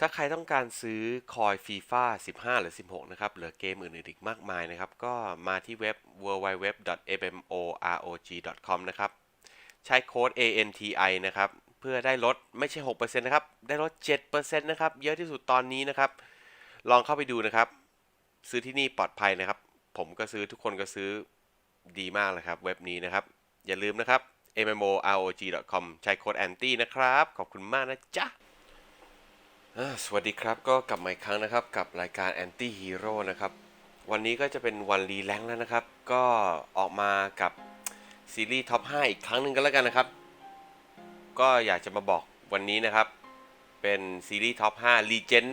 ถ้าใครต้องการซื้อคอยฟีฟ่า15 หรือ 16 นะครับ เหลือเกมอื่นๆอีกมากมายนะครับ ก็มาที่เว็บ www.mmorog.com นะครับ ใช้โค้ด ANTI นะครับ เพื่อได้ลดไม่ใช่ 6%นะครับ ได้ลด 7%นะครับ เยอะที่สุดตอนนี้นะครับ ลองเข้าไปดูนะครับ ซื้อที่นี่ปลอดภัยนะครับ ผมก็ซื้อทุกคนก็ซื้อดีมากเลยครับ เว็บนี้นะครับ อย่าลืมนะครับ mmorog.com ใช้โค้ด ANTI นะครับ ขอบคุณมากนะจ๊ะ สวัสดีครับก็กลับมาอีกครั้งนะครับกับรายการ Anti Hero นะครับวันนี้ก็จะเป็นวันรีแลงค์แล้วนะครับ ก็ออกมากับซีรีส์ท็อป 5 อีกครั้งหนึ่งก็แล้วกันนะครับ ก็อยากจะมาบอกวันนี้นะครับ เป็นซีรีส์ท็อป 5 Legend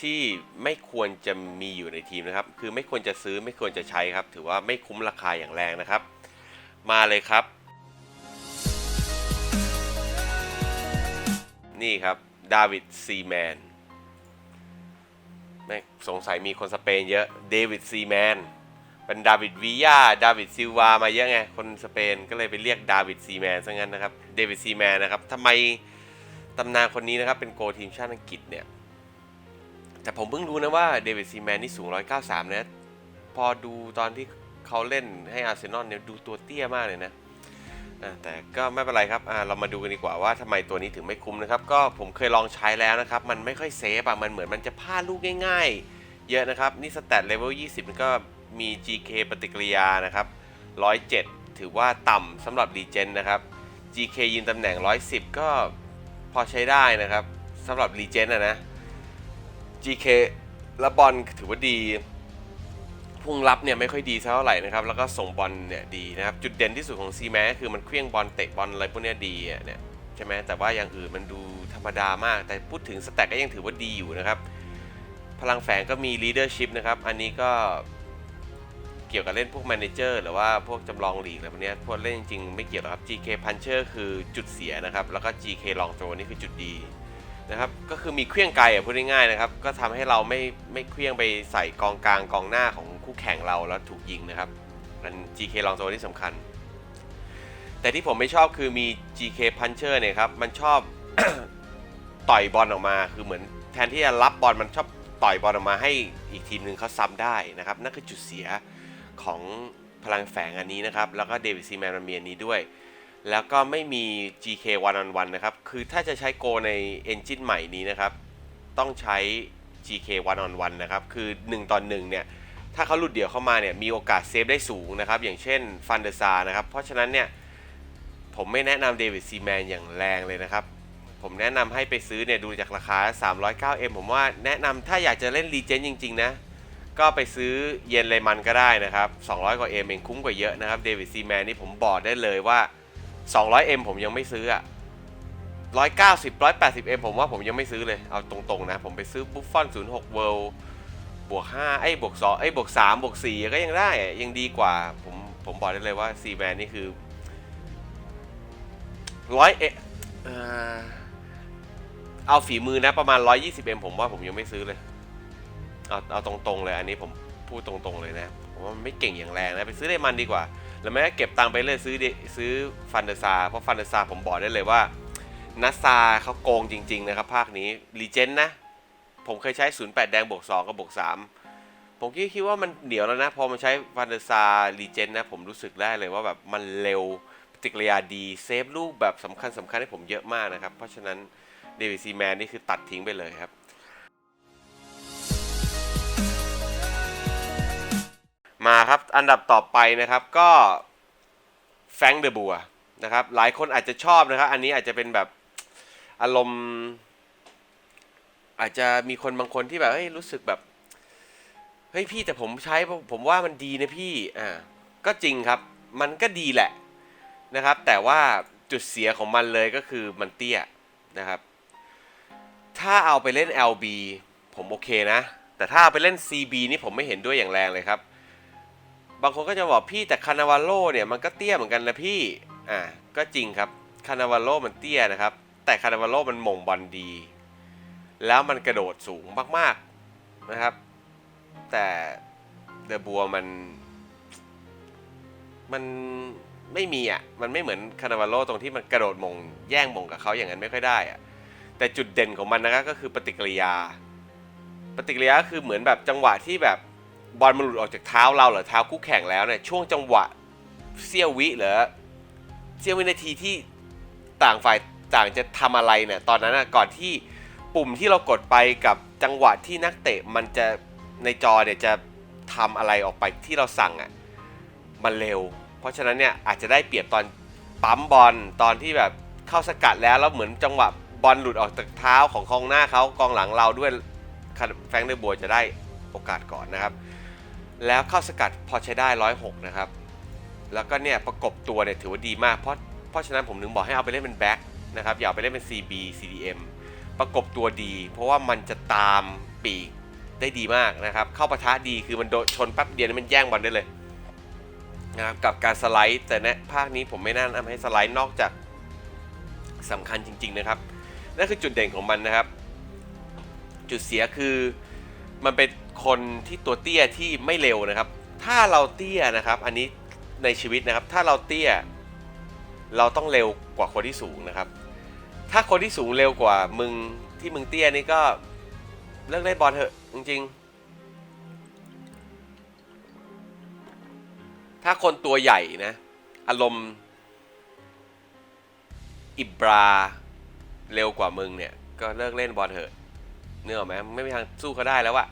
ที่ไม่ควรจะมีอยู่ในทีมนะครับ คือไม่ควรจะซื้อไม่ควรจะใช้ครับ ถือว่าไม่คุ้มราคาอย่างแรงนะครับ มาเลยครับ นี่ครับ ดาวิดซีแมนแม่สงสัยมีคนสเปนเยอะเดวิดซีแมนเป็นดาวิดวียาดาวิดซิลวามาเยอะไง คนสเปนก็เลยไปเรียกดาวิดซีแมนซะงั้นนะครับเดวิดซีแมนนะครับทำไมตำนานคนนี้นะครับ เป็นโกลทีมชาติอังกฤษเนี่ย แต่ผมเพิ่งรู้นะว่าเดวิดซีแมนนี่สูง 193 นะ พอดูตอนที่เขาเล่นให้อาร์เซนอลเนี่ยดูตัวเตี้ยมากเลยนะ แต่ก็ไม่เป็นไรครับเรามาดูกันดีกว่าว่าทำไมตัวนี้ถึงไม่คุ้มนะครับ ก็ผมเคยลองใช้แล้วนะครับ มันไม่ค่อยเซฟอะมันเหมือนมันจะพลาดลูกง่ายๆ เยอะนะครับ นี่สแตทเลเวล 20 มันก็มี GK ปฏิกิริยานะครับ 107 ถือว่าต่ำสำหรับรีเจนนะครับ GK ยืนตำแหน่ง 110 ก็พอใช้ได้นะครับสำหรับรีเจนอะนะ GK และบอลถือว่าดี พุ่งรับเนี่ยไม่ค่อยดีเท่าไหร่นะครับ แล้วก็ส่งบอลเนี่ยดีนะครับ จุดเด่นที่สุดของซีแมก็คือมันเคลี้ยงบอลเตะบอลอะไรพวกเนี้ยดีเนี่ยใช่ไหมแต่ว่าอย่างอื่นมันดูธรรมดามาก แต่พูดถึงสแต็กก็ยังถือว่าดีอยู่นะครับ พลังแฝงก็มี leadership นะครับ อันนี้ก็เกี่ยวกับเล่นพวก manager หรือว่าพวกจำลองลีกอะไรพวกเนี้ยพวกเล่นจริงๆไม่เกี่ยวหรอกครับ GK puncher คือจุดเสียนะครับ แล้วก็ GK long throw นี่คือจุดดี นะครับก็คือมีเครื่องไกลอะพูดง่ายๆนะครับ ก็ทำให้เราไม่ไม่เครื่องไปใส่กองกลางกองหน้าของคู่แข่งเราแล้วถูกยิงนะครับมัน GK ลองโซนที่สำคัญ แต่ที่ผมไม่ชอบคือมี GK Puncher เนี่ยครับมันชอบต่อยบอลออกมา คือเหมือนแทนที่จะรับบอลมันชอบต่อยบอลออกมาให้อีกทีมหนึ่งเขาซ้ำได้นะครับนั่นคือจุดเสียของพลังแฝงอันนี้นะครับ แล้วก็เดวิดซีแมนมันมีอันนี้ด้วย แล้วก็ไม่มี GK one on one นะครับ คือถ้าจะใช้โกใน Engine ใหม่นี้นะครับ ต้องใช้ GK one on one นะครับ คือ 1 ต่อ 1 เนี่ย ถ้าเขาหลุดเดี่ยวเข้ามาเนี่ย มีโอกาสเซฟได้สูงนะครับ อย่างเช่นฟันเดอร์ซานะครับ เพราะฉะนั้นเนี่ย ผมไม่แนะนำเดวิดซีแมนอย่างแรงเลยนะครับ ผมแนะนำให้ไปซื้อเนี่ย ดูจากราคา 309M ผมว่าแนะนำถ้าอยากจะเล่นรีเจนจริง ๆ นะ ก็ไปซื้อเยนเลมันก็ได้นะครับ 200 กว่า M เองคุ้มกว่าเยอะนะครับ เดวิดซีแมนนี่ผมบอกได้เลยว่า 200M ผมยังไม่ซื้ออะ190 180M ผมว่าผมยังไม่ซื้อเลย เอาตรงๆนะ ผมไปซื้อบุฟฟอน06 World บวก5ไอ้บวก2ไอ้บวก3บวก4ก็ยังได้ ยังดีกว่า ผมผมบอกได้เลยว่า C man นี่คือร้อยเออเอาฝีมือนะประมาณ 120M ผมว่าผมยังไม่ซื้อเลย เอาเอาตรงๆเลยอันนี้ผมพูดตรงๆเลยนะ ผมว่ามันไม่เก่งอย่างแรงนะ ไปซื้อได้มันดีกว่า แล้วไม่ก็เก็บตังค์ไปเลยซื้อซื้อฟันเดอร์ซาเพราะฟันเดอร์ซาผมบอกได้เลยว่านัสซาเขาโกงจริง ๆ นะครับ ภาคนี้รีเจนนะ ผมเคยใช้ 08 แดงบวก2กับบวก3ผมคิดว่ามันเหนียวแล้วนะ พอมาใช้ฟันเดอร์ซารีเจนนะ ผมรู้สึกได้เลยว่าแบบมันเร็วปฏิกิริยาดีเซฟลูกแบบสำคัญสำคัญให้ผมเยอะมากนะครับ เพราะฉะนั้นเดวิดซีแมนนี่คือตัดทิ้งไปเลยครับ มาครับ อันดับต่อไปนะครับก็แฟงเดอะบัวนะครับ หลายคนอาจจะชอบนะครับ อันนี้อาจจะเป็นแบบอารมณ์ อาจจะมีคนบางคนที่แบบเฮ้ยรู้สึกแบบเฮ้ยพี่แต่ผมใช้ผมผมว่ามันดีนะพี่อ่าก็จริงครับมันก็ดีแหละนะครับ แต่ว่าจุดเสียของมันเลยก็คือมันเตี้ยนะครับ ถ้าเอาไปเล่น LB ผมโอเคนะ แต่ถ้าเอาไปเล่น CB นี่ผมไม่เห็นด้วยอย่างแรงเลยครับ บางคนก็จะบอกพี่แต่คานาวาโลเนี่ยมันก็เตี้ยเหมือนกันนะพี่ อ่า ก็จริงครับคานาวาโลมันเตี้ยนะครับ แต่คานาวาโลมันมงบอลดี แล้วมันกระโดดสูงมากๆนะครับ แต่เดอะบัวมัน มันไม่มีอะ มันไม่เหมือนคานาวาโลตรงที่มันกระโดดมงแย่งมงกับเขาอย่างนั้นไม่ค่อยได้อะ แต่จุดเด่นของมันนะครับก็คือปฏิกิริยา ปฏิกิริยาคือเหมือนแบบจังหวะที่แบบ บอลมันหลุดออกจากเท้าเราหรือเท้าคู่แข่งแล้วเนี่ยช่วงจังหวะเสี้ยววิหรือเสี้ยววินาทีที่ต่างฝ่ายต่างจะทำอะไรเนี่ยตอนนั้นนะก่อนที่ปุ่มที่เรากดไปกับจังหวะที่นักเตะมันจะในจอเนี่ยจะทำอะไรออกไปที่เราสั่งอะมันเร็ว เพราะฉะนั้นเนี่ยอาจจะได้เปรียบตอนปั๊มบอลตอนที่แบบเข้าสกัดแล้วแล้วเหมือนจังหวะบอลหลุดออกจากเท้าของกองหน้าเขากองหลังเราด้วยแฟงเดอบัวจะได้โอกาสก่อนนะครับ แล้วเข้าสกัดพอใช้ได้ร้อยหกนะครับ แล้วก็เนี่ยประกบตัวเนี่ยถือว่าดีมาก เพราะเพราะฉะนั้นผมถึงบอกให้เอาไปเล่นเป็นแบ็คนะครับอย่าเอาไปเล่นเป็น CB CDM ประกบตัวดี เพราะว่ามันจะตามปีกได้ดีมากนะครับ เข้าปะทะดีคือมันโดนชนแป๊บเดียวมันแย่งบอลได้เลยนะครับกับการสไลด์แต่ในภาคนี้ผมไม่แนะนำให้สไลด์นอกจากสำคัญจริง ๆนะครับนั่นคือจุดเด่นของมันนะครับ จุดเสียคือมันเป็น คนที่ตัวเตี้ยที่ไม่เร็วนะครับ ถ้าเราเตี้ยนะครับ อันนี้ในชีวิตนะครับ ถ้าเราเตี้ย เราต้องเร็วกว่าคนที่สูงนะครับ ถ้าคนที่สูงเร็วกว่ามึงที่มึงเตี้ยนี่ก็เลิกเล่นบอลเถอะจริง ๆ ถ้าคนตัวใหญ่นะ อารมณ์ อิบราเร็วกว่ามึงเนี่ย ก็เลิกเล่นบอลเถอะเนื้อไหมไม่มีทางสู้เขาได้แล้วอะ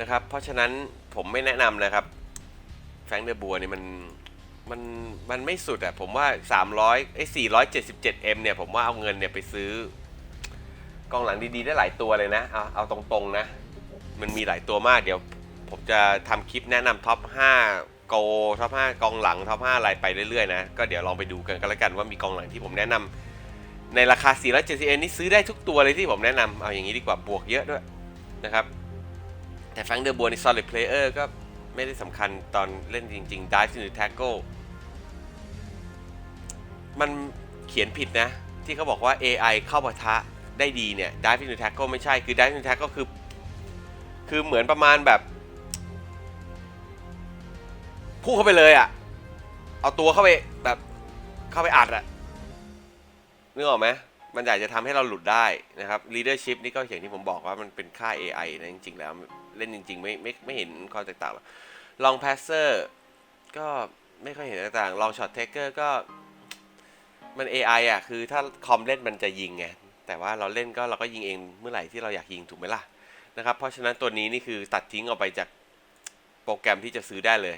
นะครับ เพราะฉะนั้นผมไม่แนะนำนะครับ แฟงเดอบัวนี่มันมันมันไม่สุดอะผมว่า 300ไอ้477 M เนี่ย ผมว่าเอาเงินเนี่ยไปซื้อกล้องหลังดีๆได้หลายตัวเลยนะ เอาเอาตรงๆนะ มันมีหลายตัวมากเดี๋ยว ผมจะทำคลิปแนะนำท็อป 5 โกท็อป 5 กองหลังท็อป 5 อะไรไปเรื่อยๆนะ ก็เดี๋ยวลองไปดูกันก็แล้วกันว่ามีกองหลังที่ผมแนะนำในราคา 470 M นี่ซื้อได้ทุกตัวเลยที่ผมแนะนำเอาอย่างนี้ดีกว่าบวกเยอะด้วยนะครับ แต่แฟงเดอบัวใน solid player ก็ไม่ได้สำคัญตอนเล่นจริงๆ dive into tackle มันเขียนผิดนะ ที่เขาบอกว่า AI เข้าปะทะได้ดีเนี่ย dive into tackle ไม่ใช่คือ dive into tackle คือ คือเหมือนประมาณแบบพุ่งเข้าไปเลยอะ่ะ เอาตัวเข้าไปแบบเข้าไปอัดอะ่ะนึกออกไหมมันอยากจะทำให้เราหลุดได้นะครับ leadership นี่ก็อย่างที่ผมบอกว่ามันเป็นค่า AI นะจริงๆแล้ว เล่นจริง ๆ ไม่ไม่ไม่เห็นความแตกต่างหรอก long passer ก็ไม่ค่อยเห็นแตกต่าง long shot taker ก็มัน AI อะคือถ้าคอมเล่นมันจะยิงไงแต่ว่าเราเล่นก็เราก็ยิงเองเมื่อไหร่ที่เราอยากยิงถูกไหมล่ะนะครับเพราะฉะนั้นตัวนี้นี่คือตัดทิ้งออกไปจากโปรแกรมที่จะซื้อได้เลย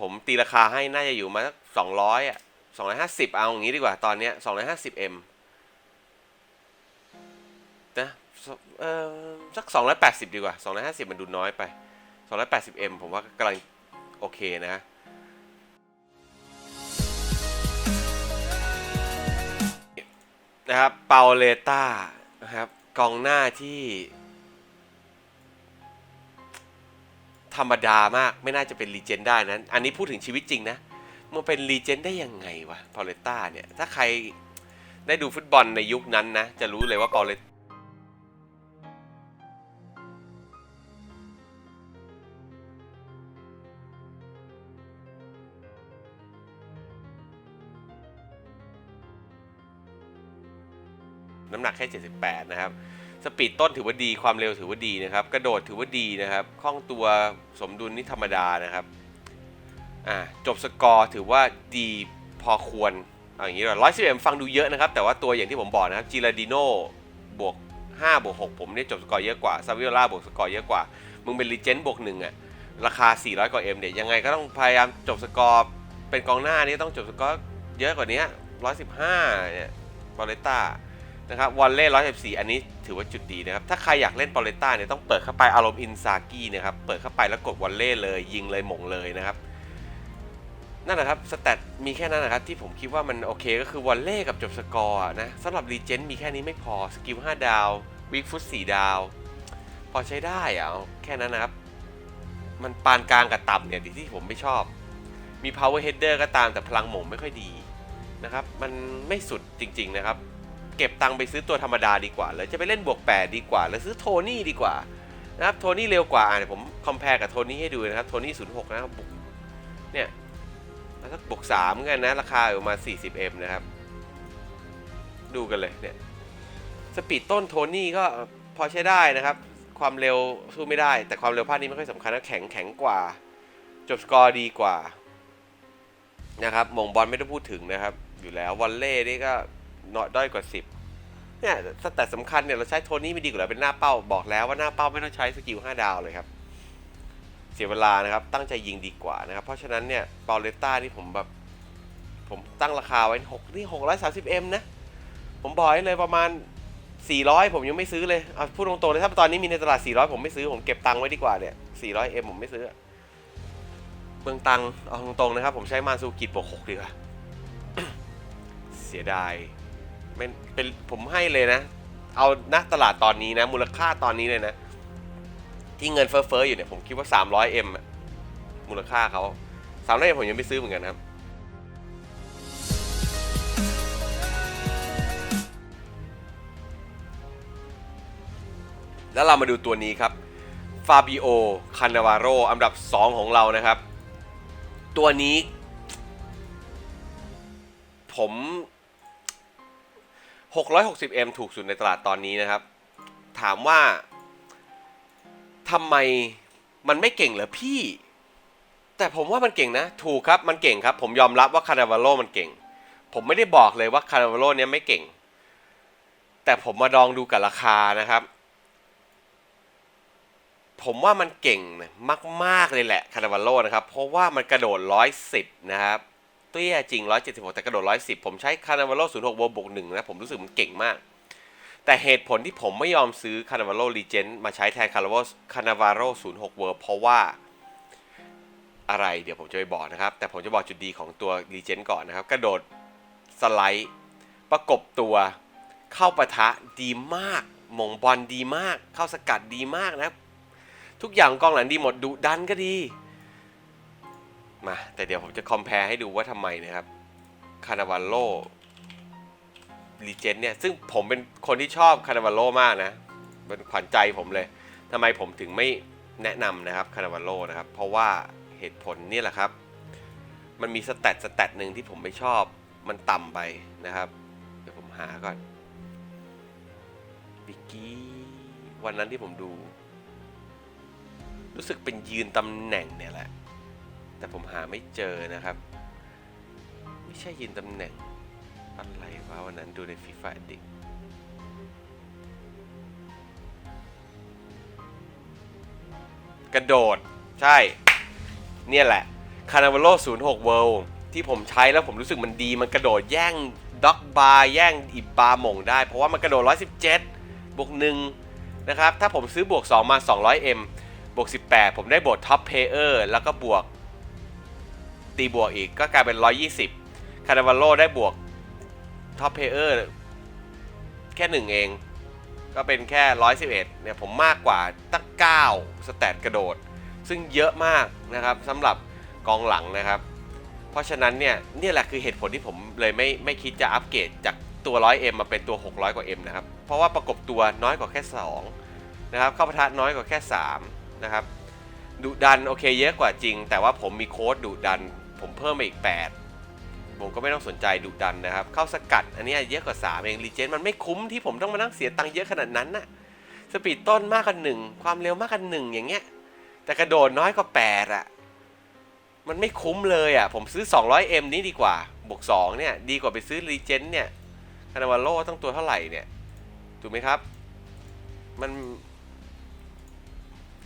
ผมตีราคาให้น่าจะอยู่มาสักสองร้อยอะสองร้อยห้าสิบเอาอย่างนี้ดีกว่าตอนเนี้ยสองร้อยห้าสิบเอ็มนะ เออสักสองร้อยแปดสิบดีกว่าสองร้อยห้าสิบมันดูน้อยไปสองร้อยแปดสิบเอ็มผมว่ากำลังโอเคนะนะครับเปาเลต้านะครับกองหน้าที่ ธรรมดามากไม่น่าจะเป็นรีเจนได้นั้นอันนี้พูดถึงชีวิตจริงนะ มันเป็นรีเจนได้ยังไงวะเปาเลต้าเนี่ย ถ้าใครได้ดูฟุตบอลในยุคนั้นนะ จะรู้เลยว่าเปาเลต น้ำหนักแค่ 78 นะครับ สปีดต้นถือว่าดี ความเร็วถือว่าดีนะครับ กระโดดถือว่าดีนะครับ คล่องตัวสมดุลนี่ธรรมดานะครับ อ่า จบสกอร์ถือว่าดีพอควรอย่างนี้ร้อยสิบเอ็มฟังดูเยอะนะครับ แต่ว่าตัวอย่างที่ผมบอกนะครับจิราดิโนบวก5บวก6ผมเนี่ยจบสกอร์เยอะกว่าซาวิโอล่าบวกสกอร์เยอะกว่า มึงเป็นรีเจนต์บวกหนึ่งอะราคา 400 กว่าเอ็มเนี่ยยังไงก็ต้องพยายามจบสกอร์ เป็นกองหน้านี่ต้องจบสกอร์เยอะกว่านี้115เนี่ยบอลเลต้า นะครับวอลเล่ร้อยสิบสี่อันนี้ถือว่าจุดดีนะครับ ถ้าใครอยากเล่นปอเลต้าเนี่ยต้องเปิดเข้าไปอารมณ์อินซากินะครับ เปิดเข้าไปแล้วกดวอลเล่เลยยิงเลยหม่งเลยนะครับ นั่นแหละครับสแตทมีแค่นั้นนะครับ ที่ผมคิดว่ามันโอเคก็คือวอลเล่กับจบสกอร์นะสำหรับรีเจนต์มีแค่นี้ไม่พอสกิล5ดาววิกฟุต4ดาว พอใช้ได้อะแค่นั้นนะครับ มันปานกลางกับต่ำเนี่ยที่ผมไม่ชอบ มี power header ก็ตามแต่พลังหม่งไม่ค่อยดีนะครับ มันไม่สุดจริง ๆนะครับ เก็บตังค์ไปซื้อตัวธรรมดาดีกว่าเลยจะไปเล่นบวก8ดีกว่า แล้วซื้อโทนี่ดีกว่านะครับโทนี่เร็วกว่าอะเดี๋ยผมคอมเพลกับโทนี่ให้ดูนะครับโทนี่06นะครับบุกเนี่ยแล้วสักบวก3กันนะราคาอยู่ประมาณ 40M นะครับ ดูกันเลยเนี่ยสปีดต้นโทนี่ก็พอใช้ได้นะครับ ความเร็วสู้ไม่ได้ แต่ความเร็วภาคนี้ไม่ค่อยสำคัญนะแข็งแข็งกว่า จบสกอร์ดีกว่านะครับมงบอลไม่ต้องพูดถึงนะครับ อยู่แล้ววอลเล่นี่ก็ น้อยด้อยกว่า 10 เนี่ยแต่สำคัญเนี่ยเราใช้โทนี่ไม่ดีกว่าเป็นหน้าเป้าบอกแล้วว่าหน้าเป้าไม่ต้องใช้สกิล 5 ดาวเลยครับ เสียเวลานะครับตั้งใจยิงดีกว่านะครับ เพราะฉะนั้นเนี่ยเปาเลต้านี่ผมแบบผมตั้งราคาไว้6นี่630 m นะ ผมบอกให้เลยประมาณ 400 ผมยังไม่ซื้อเลยเอาพูดตรงๆเลยถ้าตอนนี้มีในตลาด 400 ผมไม่ซื้อ ผมเก็บตังค์ไว้ดีกว่าเนี่ย400 m ผมไม่ซื้อเบืองตังค์เอาตรงๆนะครับ ผมใช้มาซูกิบวก6ดีกว่าเสียดาย เป็นเป็นผมให้เลยนะ เอาณตลาดตอนนี้นะ มูลค่าตอนนี้เลยนะ ที่เงินเฟ้อๆอยู่เนี่ย ผมคิดว่า 300 m อะมูลค่าเขา300 m ผมยังไม่ซื้อเหมือนกันนะครับ แล้วเรามาดูตัวนี้ครับฟาบิโอคานาวาโรอันดับ 2 ของเรานะครับ ตัวนี้ ผม 660M ถูกสุดในตลาดตอนนี้นะครับ ถามว่าทำไมมันไม่เก่งเหรอพี่ แต่ผมว่ามันเก่งนะ ถูกครับมันเก่งครับ ผมยอมรับว่าคานาวาโรมันเก่ง ผมไม่ได้บอกเลยว่าคานาวาโรเนี้ยไม่เก่ง แต่ผมมาลองดูกับราคานะครับ ผมว่ามันเก่งมาก ๆ เลยแหละคานาวัลโลนะครับ เพราะว่ามันกระโดด 110 นะครับ เตี้ยจริง 176 แต่กระโดด 110 ผมใช้คาร์นาวัลโล06บวกบวก1นะ ผมรู้สึกมันเก่งมาก แต่เหตุผลที่ผมไม่ยอมซื้อคาร์นาวัลโลรีเจนมาใช้แทนคานาวัลคาร์นาวัลโล06เวอร์เพราะว่าอะไรเดี๋ยวผมจะไปบอกนะครับ แต่ผมจะบอกจุดดีของตัวรีเจนก่อนนะครับ กระโดดสไลด์ประกบตัวเข้าปะทะดีมากมงบอลดีมาก เข้าสกัดดีมากนะ ทุกอย่างกองหลังดีหมดดุดันก็ดี มาแต่เดี๋ยวผมจะคอมเพลให้ดูว่าทำไมนะครับคานาวัลโลลีเจนเนี่ย ซึ่งผมเป็นคนที่ชอบคานาวัลโลมากนะ เป็นขวัญใจผมเลยทำไมผมถึงไม่แนะนำนะครับคานาวัลโลนะครับ เพราะว่าเหตุผลนี่แหละครับ มันมีสแตทสแตทหนึ่งที่ผมไม่ชอบมันต่ำไปนะครับ เดี๋ยวผมหาก่อนบิกี้วันนั้นที่ผมดู รู้สึกเป็นยืนตำแหน่งเนี่ยแหละ แต่ผมหาไม่เจอนะครับ ไม่ใช่ยืนตำแหน่งอะไรวะวันนั้นดูในฟีฟ่าดิกกระโดด ใช่ เนี่ยแหละคานา v าโล06 World ที่ผมใช้แล้วผมรู้สึกมันดีมันกระโดดแย่งด็อกบาร์แย่งอิบบาร์หม่งได้ เพราะว่ามันกระโดด 117 บวกหนึ่งนะครับ ถ้าผมซื้อบวก 2 มา 200M บวก 18 ผมได้บวกท็อปเพเยอร์แล้วก็บวก ตีบวกอีกก็กลายเป็น 120 คานา v าโลได้บวกท็อปเพเยอร์แค่หนึ่งเอง ก็เป็นแค่ 111 เนี่ยผมมากกว่าตั้ง 9 สแตทกระโดด ซึ่งเยอะมากนะครับสำหรับกองหลังนะครับ เพราะฉะนั้นเนี่ยนี่แหละคือเหตุผลที่ผมเลยไม่ไม่คิดจะอัปเกรดจากตัว 100M มาเป็นตัว 600 กว่า M นะครับ เพราะว่าประกบตัวน้อยกว่าแค่ 2 นะครับ เข้าปะทะน้อยกว่าแค่ 3 นะครับดุดันโอเคเยอะกว่าจริง แต่ว่าผมมีโค้ดดุดัน ผมเพิ่มมาอีก 8 ผมก็ไม่ต้องสนใจดุดันนะครับ เข้าสกัดอันนี้เยอะกว่า 3 เองรีเจนมันไม่คุ้มที่ผมต้องมานั่งเสียตังค์เยอะขนาดนั้นน่ะสปีดต้นมากกว่าหนึ่งความเร็วมากกว่าหนึ่งอย่างเงี้ย แต่กระโดดน้อยกว่า8อะมันไม่คุ้มเลยอะ ผมซื้อ 200M นี้ดีกว่า บวก 2 เนี่ย ดีกว่าไปซื้อรีเจนเนี่ยคานาวัลโลต้องตัวเท่าไหร่เนี่ย ถูกไหมครับ มัน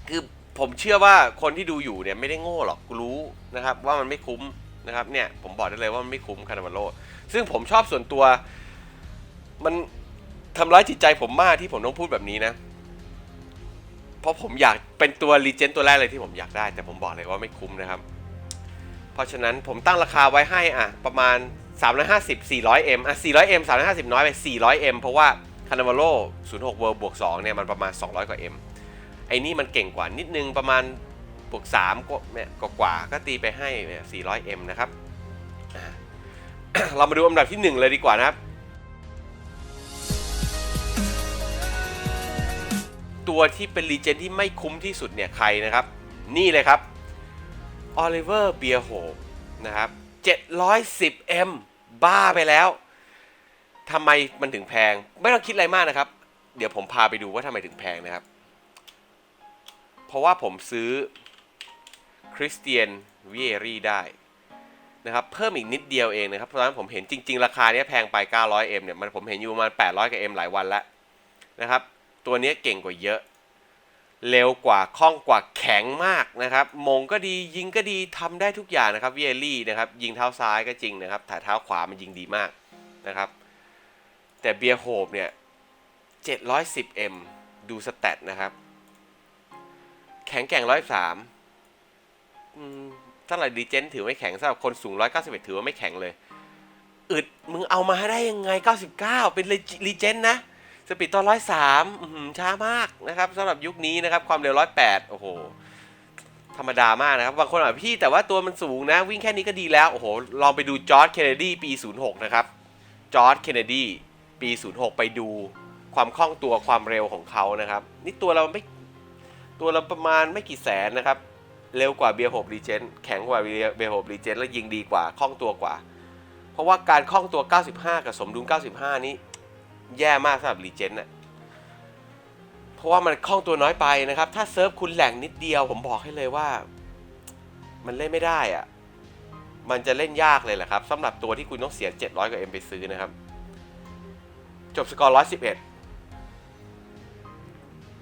คือผมเชื่อว่าคนที่ดูอยู่เนี่ยไม่ได้โง่หรอกรู้ นะครับว่ามันไม่คุ้มนะครับเนี่ยผมบอกได้เลยว่ามันไม่คุ้มคานาวัลโลซึ่งผมชอบส่วนตัว มันทำร้ายจิตใจผมมากที่ผมต้องพูดแบบนี้นะ เพราะผมอยากเป็นตัวรีเจนตัวแรกเลยที่ผมอยากได้ แต่ผมบอกเลยว่าไม่คุ้มนะครับ เพราะฉะนั้นผมตั้งราคาไว้ให้อะประมาณ 350 400M อะ 400M 350 น้อยไป 400M เพราะว่าคานา v าโล06 World บวก2เนี่ยมันประมาณ 200 กว่า M ไอ้นี่มันเก่งกว่านิดนึงประมาณ บวก3ก็เนี่ยกว่าก็ตีไปให้เนี่ย 400M นะครับ เรามาดูอันดับที่ 1 เลยดีกว่านะครับ ตัวที่เป็นรีเจนที่ไม่คุ้มที่สุดเนี่ยใครนะครับ นี่เลยครับออลิเวอร์เบียโฮนะครับ 710M บ้าไปแล้วทำไมมันถึงแพง ไม่ต้องคิดอะไรมากนะครับ เดี๋ยวผมพาไปดูว่าทำไมถึงแพงนะครับ เพราะว่าผมซื้อ คริสเตียนวิเอรีได้นะครับเพิ่มอีกนิดเดียวเองนะครับเพราะฉะนั้นผมเห็นจริง ๆ ราคาเนี้ยแพงไป 900M เนี่ยมันผมเห็นอยู่ประมาณ 800กับ M หลายวันแล้วนะครับตัวเนี้ยเก่งกว่าเยอะ เร็วกว่าคล่องกว่าแข็งมากนะครับมงก็ดียิงก็ดีทำได้ทุกอย่างนะครับวิเอรี่นะครับยิงเท้าซ้ายก็จริงนะครับถ่ายเท้าขวามันยิงดีมากนะครับแต่เบียร์โฮบเนี่ย 710M ดูสแตทนะครับ แข็งแกร่ง103 อืมถ้าไหร่ดีเจนถือไม่แข็งสำหรับคนสูง 191 ถือว่าไม่แข็งเลย อึดมึงเอามาได้ยังไง 99 เป็นรีเจนนะ สปีดตอน 103ช้ามากนะครับสำหรับยุคนี้นะครับ ความเร็ว 108 โอ้โห ธรรมดามากนะครับ บางคนแบอกพี่แต่ว่าตัวมันสูงนะ วิ่งแค่นี้ก็ดีแล้ว โอ้โห ลองไปดูจอร์ดเคนเนดีปี 06 นะครับ จอร์ดเคนเนดีปี 06 ไปดูความคล่องตัวความเร็วของเขานะครับ นี่ตัวเราไม่ตัวเราประมาณไม่กี่แสนนะครับ เร็วกว่าเบียร์โฮบรีเจนแข็งกว่าเบียร์โฮบรีเจนแล้วยิงดีกว่าคล่องตัวกว่า เพราะว่าการคล่องตัว 95 กับสมดุล 95 นี้แย่มากสำหรับรีเจนน่ะเพราะว่ามันคล่องตัวน้อยไปนะครับ ถ้าเซิร์ฟคุณแหล่งนิดเดียวผมบอกให้เลยว่า มันเล่นไม่ได้อะมันจะเล่นยากเลยแหละครับสำหรับตัวที่คุณต้องเสีย 700กว่า M ไปซื้อนะครับ จบสกอร์111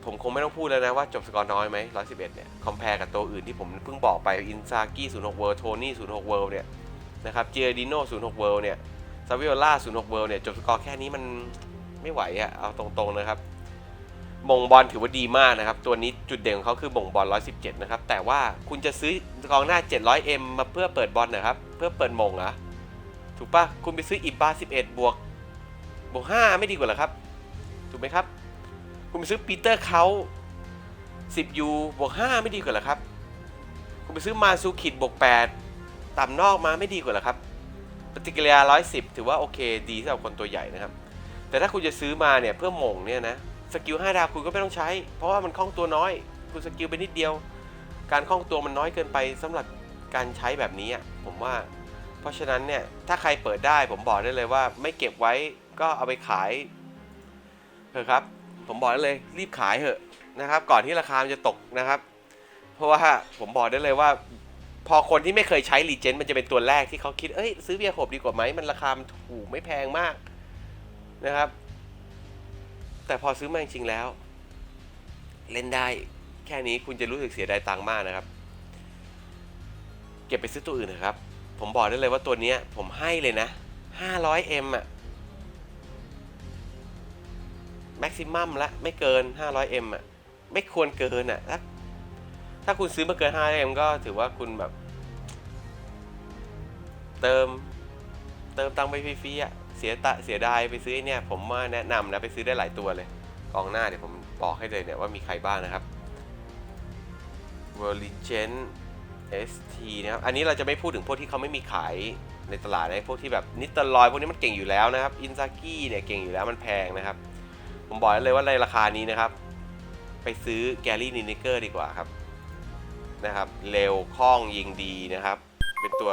ผมคงไม่ต้องพูดแล้วนะว่าจบสกอร์น้อยไหม111เอ็ดเนี่ย คอมเพลกับตัวอื่นที่ผมเพิ่งบอกไป อินซากิ06 World โทนี่06 World เวิร์เนี่ยนะครับ เจอร์ดิโน่06 World เวิร์เนี่ย ซาวิโอล่า06 World เวิร์เนี่ย จบสกอร์แค่นี้มันไม่ไหวอะเอาตรงๆนะครับ มงบอลถือว่าดีมากนะครับ ตัวนี้จุดเด่นของเขาคือมงบอล 117 นะครับ แต่ว่าคุณจะซื้อกองหน้า 700M มาเพื่อเปิดบอลนะครับ เพื่อเปิดมงเหรอะถูกปะคุณไปซื้ออิบบา11 บวก บวก 5 ไม่ดีกว่าหรอครับ ถูกไหมครับ คุณไปซื้อปีเตอร์เขา10 U บวก 5 ไม่ดีกว่าหรอครับ คุณไปซื้อมาซูคิดบวก 8 ต่ำนอกมาไม่ดีกว่าหรอครับ ปฏิกิริยา 110 ถือว่าโอเคดีสำหรับคนตัวใหญ่นะครับ แต่ถ้าคุณจะซื้อมาเนี่ยเพื่อหม่งเนี่ยนะ สกิล 5 ดาวคุณก็ไม่ต้องใช้ เพราะว่ามันคล่องตัวน้อย คุณสกิลไปนิดเดียว การคล่องตัวมันน้อยเกินไปสำหรับการใช้แบบนี้ผมว่า เพราะฉะนั้นเนี่ยถ้าใครเปิดได้ผมบอกได้เลยว่าไม่เก็บไว้ก็เอาไปขายเถอะครับ ผมบอกได้เลยรีบขายเถอะนะครับ ก่อนที่ราคาจะตกนะครับ เพราะว่าผมบอกได้เลยว่า พอคนที่ไม่เคยใช้รีเจนมันจะเป็นตัวแรกที่เขาคิดเอ้ยซื้อเบียร์โขบดีกว่าไหมมันราคามันถูกไม่แพงมากนะครับ แต่พอซื้อมาจริงๆแล้ว เล่นได้แค่นี้คุณจะรู้สึกเสียดายตังค์มากนะครับ เก็บไปซื้อตัวอื่นนะครับ ผมบอกได้เลยว่าตัวนี้ผมให้เลยนะ 500M อะ แม็กซิมัมละไม่เกิน 500M อะไม่ควรเกินอะถ้าถ้าคุณซื้อมาเกิน 500M ก็ถือว่าคุณแบบ เติมเติมตังไปฟรีๆอะเสียตะเสียดายไปซื้อเนี่ย ผมว่าแนะนำนะไปซื้อได้หลายตัวเลยกองหน้าเดี๋ยวผมบอกให้เลยเนี่ยว่ามีใครบ้างนะครับ v e r l i g e n ST นะครับ อันนี้เราจะไม่พูดถึงพวกที่เขาไม่มีขายในตลาดนะพวกที่แบบนิตลอยพวกนี้มันเก่งอยู่แล้วนะครับ อินซากิเนี่ยเก่งอยู่แล้วมันแพงนะครับ ผมบอกเลยว่าในราคานี้นะครับ ไปซื้อแกรี่นินเกอร์ดีกว่าครับนะครับ เร็วคล่องยิงดีนะครับ เป็นตัว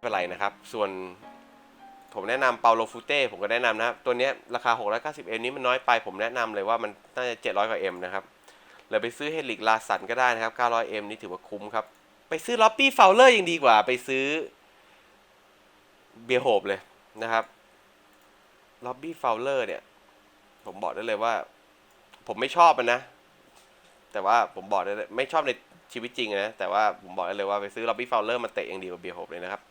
ไม่เป็นไรนะครับ ส่วนผมแนะนำเปาโลฟูเต้ผมก็แนะนำนะครับ ตัวนี้ราคา 690เอ็มนี้มันน้อยไป ผมแนะนำเลยว่ามันน่าจะ 700 กว่าเอ็มนะครับ เลยไปซื้อเฮลิกลาสันก็ได้นะครับ 900เอ็มนี่ถือว่าคุ้มครับ ไปซื้อล็อบบี้เฟลเลอร์ยังดีกว่า ไปซื้อเบียร์โฮบเลยนะครับล็อบบี้เฟลเลอร์เนี่ย ผมบอกได้เลยว่า ผมไม่ชอบมันนะ แต่ว่าผมบอกได้เลยไม่ชอบในชีวิตจริงนะ แต่ว่าผมบอกได้เลยว่าไปซื้อล็อบบี้เฟลเลอร์มาเตะยังดีกว่าเบียร์โฮบเลยนะครับ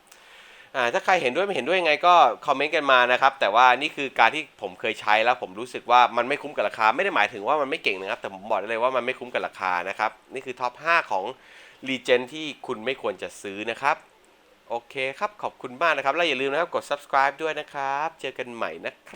ถ้าใครเห็นด้วยไม่เห็นด้วยยังไงก็คอมเมนต์กันมานะครับ แต่ว่านี่คือการที่ผมเคยใช้แล้วผมรู้สึกว่ามันไม่คุ้มกับราคา ไม่ได้หมายถึงว่ามันไม่เก่งนะครับ แต่ผมบอกได้เลยว่ามันไม่คุ้มกับราคานะครับ นี่คือท็อป 5 ของรีเจนที่คุณไม่ควรจะซื้อนะครับ โอเคครับ ขอบคุณมากนะครับ แล้วอย่าลืมนะครับกด subscribe ด้วยนะครับ เจอกันใหม่นะครับ